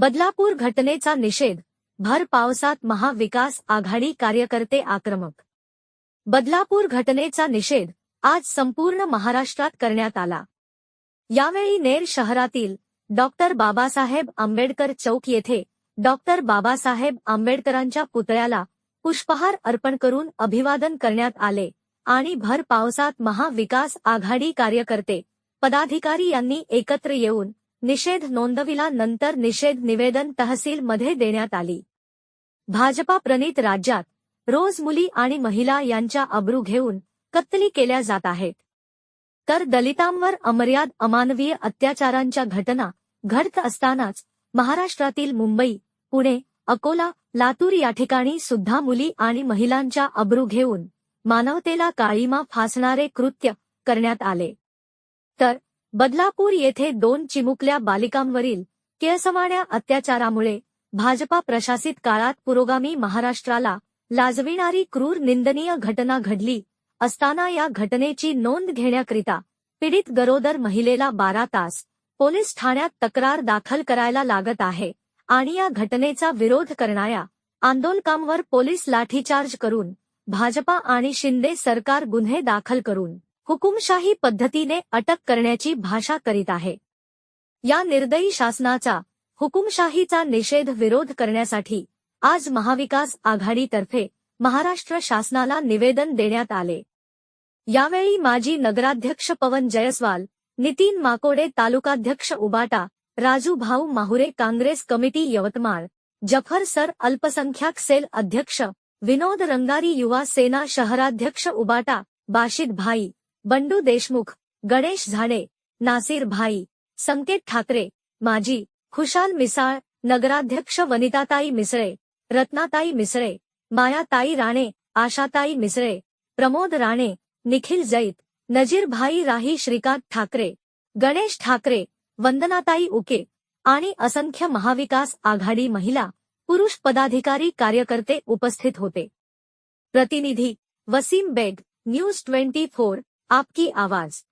बदलापूर घटनेचा निषेध भर पावसात महाविकास आघाडी कार्यकर्ते आक्रमक. बदलापूर घटनेचा निषेध आज संपूर्ण महाराष्ट्रात करण्यात आला. यावेळी नेर शहरातील डॉक्टर बाबासाहेब आंबेडकर चौक येथे डॉक्टर बाबासाहेब आंबेडकरांच्या पुतळ्याला पुष्पहार अर्पण करून अभिवादन करण्यात आले आणि भर पावसात महाविकास आघाडी कार्यकर्ते पदाधिकारी यांनी एकत्र येऊन निषेध नोंदविला नंतर निषेध निवेदन तहसीलमध्ये देण्यात आली. भाजपा प्रणित राज्यात रोज मुली आणि महिला यांच्या अब्रू घेऊन कत्तली केल्या जात आहेत. तर दलितांवर अमर्याद अमानवीय अत्याचारांच्या घटना घडत असतानाच महाराष्ट्रातील मुंबई पुणे अकोला लातूर या ठिकाणी सुद्धा मुली आणि महिलांच्या अब्रू घेऊन मानवतेला काळीमा फासणारे कृत्य करण्यात आले. तर बदलापूर येथे दोन चिमुकल्या बालिकांवरील केळसवाण्या अत्याचारामुळे भाजपा प्रशासित काळात पुरोगामी महाराष्ट्राला लाजविणारी क्रूर निंदनीय घटना घडली असताना या घटनेची नोंद घेण्याकरिता पीडित गरोदर महिलेला बारा तास पोलीस ठाण्यात तक्रार दाखल करायला लागत आहे आणि या घटनेचा विरोध करणाऱ्या आंदोलकांवर पोलीस लाठीचार्ज करून भाजपा आणि शिंदे सरकार गुन्हे दाखल करून हुकुमशाही पद्धतीने अटक करण्याची भाषा करीत आहे. या निर्दयी शासनाचा हुकुमशाहीचा निषेध विरोध करण्यासाठी आज महाविकास आघाडीतर्फे महाराष्ट्र शासनाला निवेदन देण्यात आले. यावेळी माजी नगराध्यक्ष पवन जयस्वाल नितीन माकोडे तालुकाध्यक्ष उबाटा राजू भाऊ माहुरे काँग्रेस कमिटी यवतमाळ जफर सर अल्पसंख्याक सेल अध्यक्ष विनोद रंगारी युवा सेना शहराध्यक्ष उबाटा बाशिद भाई बंडू देशमुख गणेश झाडे नासिर भाई संकेत ठाकरे माजी खुशाल मिसाळ नगराध्यक्ष वनिताताई मिसळे रत्नाताई मिसळे मायाताई राणे आशाताई मिसळे प्रमोद राणे निखिल जैत नजीरभाई राही श्रीकांत ठाकरे गणेश ठाकरे वंदनाताई उके आणि असंख्य महाविकास आघाडी महिला पुरुष पदाधिकारी कार्यकर्ते उपस्थित होते. प्रतिनिधी Wasim Baig news twenty four आपकी आवाज।